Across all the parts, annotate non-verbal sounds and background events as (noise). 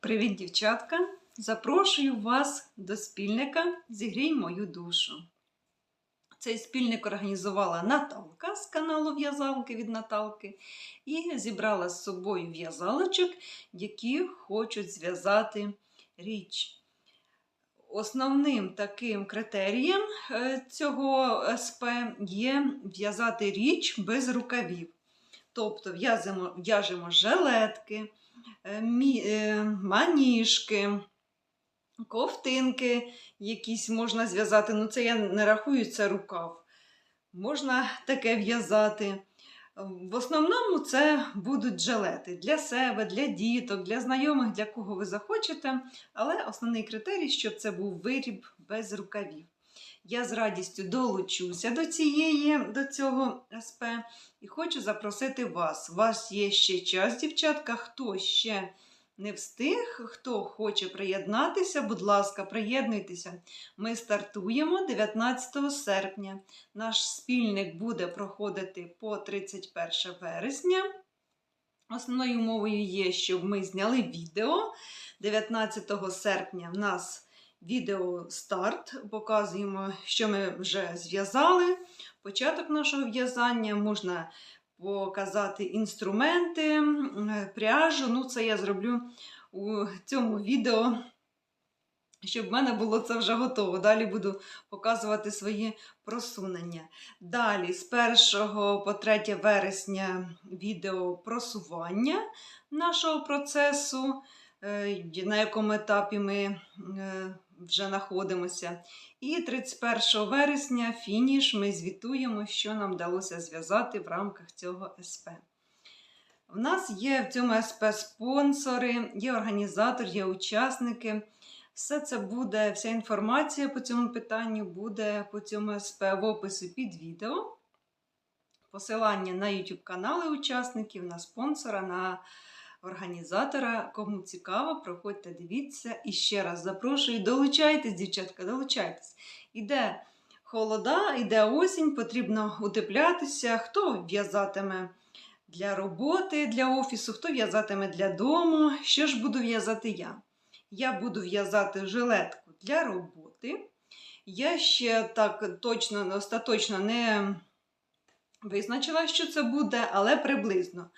Привіт, дівчатка! Запрошую вас до спільника Зігрій мою душу. Цей спільник організувала Наталка з каналу В'язалки від Наталки і зібрала з собою в'язалочок, які хочуть зв'язати річ. Основним таким критерієм е, цього СП є в'язати річ без рукавів. Тобто в'язимо, в'яжемо жилетки, е, е, маніжки, ковтинки якісь можна зв'язати. Ну, це я не рахую, це рукав. Можна таке в'язати. В основному це будуть жилети для себе, для діток, для знайомих, для кого ви захочете. Але основний критерій, щоб це був виріб без рукавів. Я з радістю долучуся до цієї, до цього СП і хочу запросити вас. У вас є ще час, дівчатка. Хто ще не встиг, хто хоче приєднатися, будь ласка, приєднуйтеся. Ми стартуємо 19 серпня. Наш спільник буде проходити по 31 вересня. Основною умовою є, щоб ми зняли відео. 19 серпня в нас відео старт. Показуємо, що ми вже зв'язали. Початок нашого в'язання можна показати інструменти, пряжу. Ну, це я зроблю у цьому відео, щоб в мене було це вже готово. Далі буду показувати свої просунення. Далі, з 1 по 3 вересня, відео просування нашого процесу, е, на якому етапі ми е, вже знаходимося. І 31 вересня фініш ми звітуємо, що нам вдалося зв'язати в рамках цього СП. В нас є в цьому СП спонсори, є організатор, є учасники. Все це буде, вся інформація по цьому питанню буде по цьому СП в описі під відео. Посилання на YouTube канали учасників, на спонсора, на організатора. Кому цікаво, проходьте, дивіться. І ще раз запрошую, долучайтесь, дівчатка, долучайтесь. Іде холода, іде осінь, потрібно утеплятися. Хто в'язатиме для роботи, для офісу, хто в'язатиме для дому. Що ж буду в'язати я? Я буду в'язати жилетку для роботи. Я ще так точно, остаточно не визначила, що це буде, але приблизно.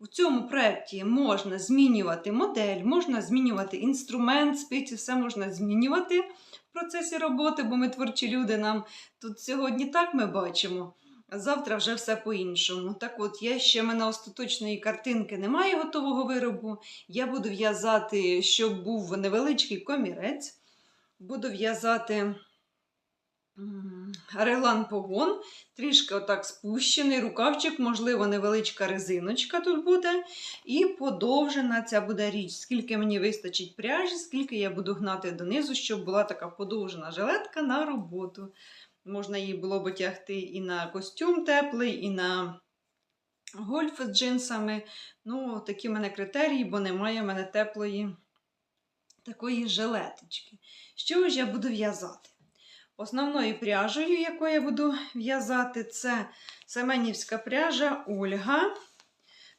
У цьому проєкті можна змінювати модель, можна змінювати інструмент, спиці, все можна змінювати в процесі роботи, бо ми творчі люди, нам тут сьогодні так ми бачимо, а завтра вже все по-іншому. Так от, я ще в мене остаточної картинки немає готового виробу. Я буду в'язати, щоб був невеличкий комірець. Буду в'язати реглан погон, трішки отак спущений рукавчик, можливо, невеличка резиночка тут буде. І подовжена ця буде річ, скільки мені вистачить пряжі, скільки я буду гнати донизу, щоб була така подовжена жилетка на роботу. Можна її було б тягти і на костюм теплий, і на гольф з джинсами. Ну, такі в мене критерії, бо немає в мене теплої такої жилеточки. Що ж я буду в'язати? Основною пряжею, якою я буду в'язати, це Семенівська пряжа Ольга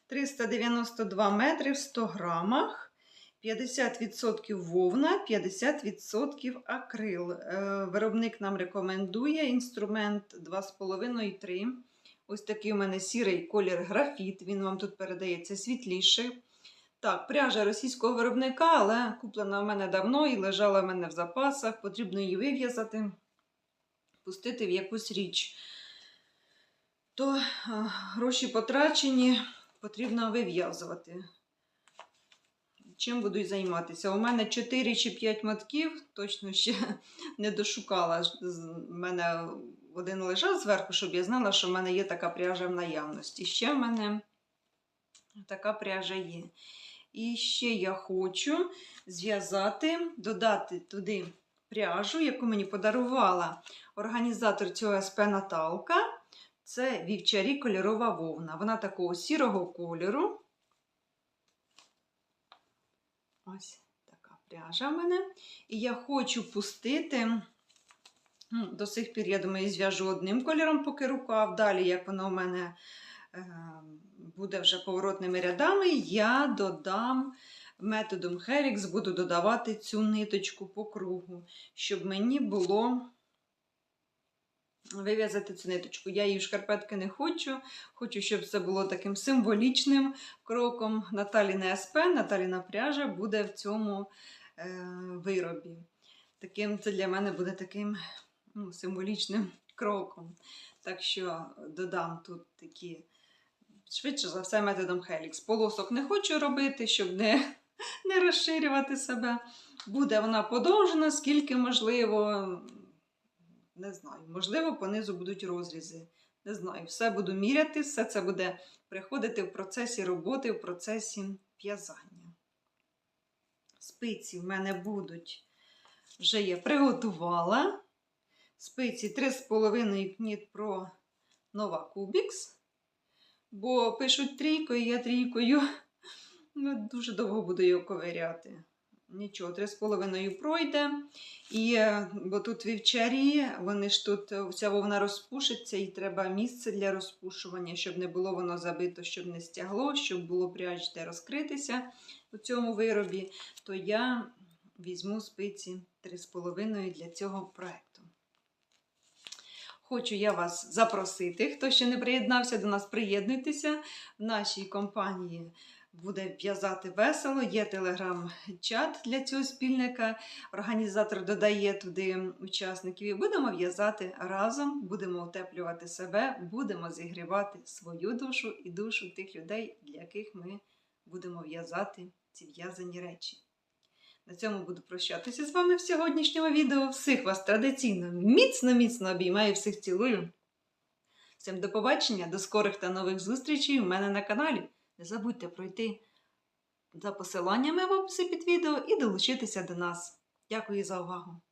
392 метри в 100 грамах. 50% вовна, 50% акрил. Е, Виробник нам рекомендує інструмент 2,5-3. Ось такий у мене сірий колір графіт. Він вам тут передається світліший. Так, пряжа російського виробника, але куплена в мене давно і лежала в мене в запасах. Потрібно її вив'язати, пустити в якусь річ. То гроші потрачені, потрібно вив'язувати. Чим буду займатися? У мене 4 чи 5 мотків, точно ще (laughs) не дошукала. У мене один лежав зверху, щоб я знала, що в мене є така пряжа в наявності. Ще в мене така пряжа є. І ще я хочу зв'язати, додати туди пряжу, яку мені подарувала організатор цього СП Наталка. Це вівчарі кольорова вовна. Вона такого сірого кольору. Ось така пряжа в мене. І я хочу пустити. ну, До сих пір, я думаю, зв'яжу одним кольором, поки рукав. Далі, як воно у мене е, буде вже поворотними рядами, я додам методом Helix буду додавати цю ниточку по кругу, щоб мені було вив'язати цю ниточку. Я її в шкарпетки не хочу. Хочу, щоб це було таким символічним кроком. Наталіна СП, Наталіна пряжа буде в цьому е, виробі. Таким, це для мене буде таким ну, символічним (laughs) кроком. Так що додам тут такі, швидше за все, методом Helix. Полосок не хочу робити, щоб не, не розширювати себе. Буде вона подовжена, скільки можливо. Не знаю, можливо, понизу будуть розрізи. Не знаю, все буду міряти, все це буде приходити в процесі роботи, в процесі в'язання. Спиці в мене будуть, вже я приготувала. Спиці 3,5 кніт про Nova Cubics. Бо пишуть трійкою, я трійкою. Ну, дуже довго буду його ковиряти. Нічого, 3,5 пройде. І, е, бо тут вівчарі, вони ж тут е, ця вовна розпушиться, і треба місце для розпушування, щоб не було воно забито, щоб не стягло, щоб було пряж де розкритися у цьому виробі, то я візьму спиці 3,5 для цього проєкту. Хочу я вас запросити, хто ще не приєднався до нас, приєднуйтеся. В нашій компанії буде в'язати весело. Є телеграм-чат для цього спільника. Організатор додає туди учасників і будемо в'язати разом, будемо утеплювати себе, будемо зігрівати свою душу і душу тих людей, для яких ми будемо в'язати ці в'язані речі. На цьому буду прощатися з вами в сьогоднішньому відео. Всіх вас традиційно міцно-міцно обіймаю, всіх цілую. Всім до побачення, до скорих та нових зустрічей у мене на каналі. Не забудьте пройти за посиланнями в описі під відео і долучитися до нас. Дякую за увагу!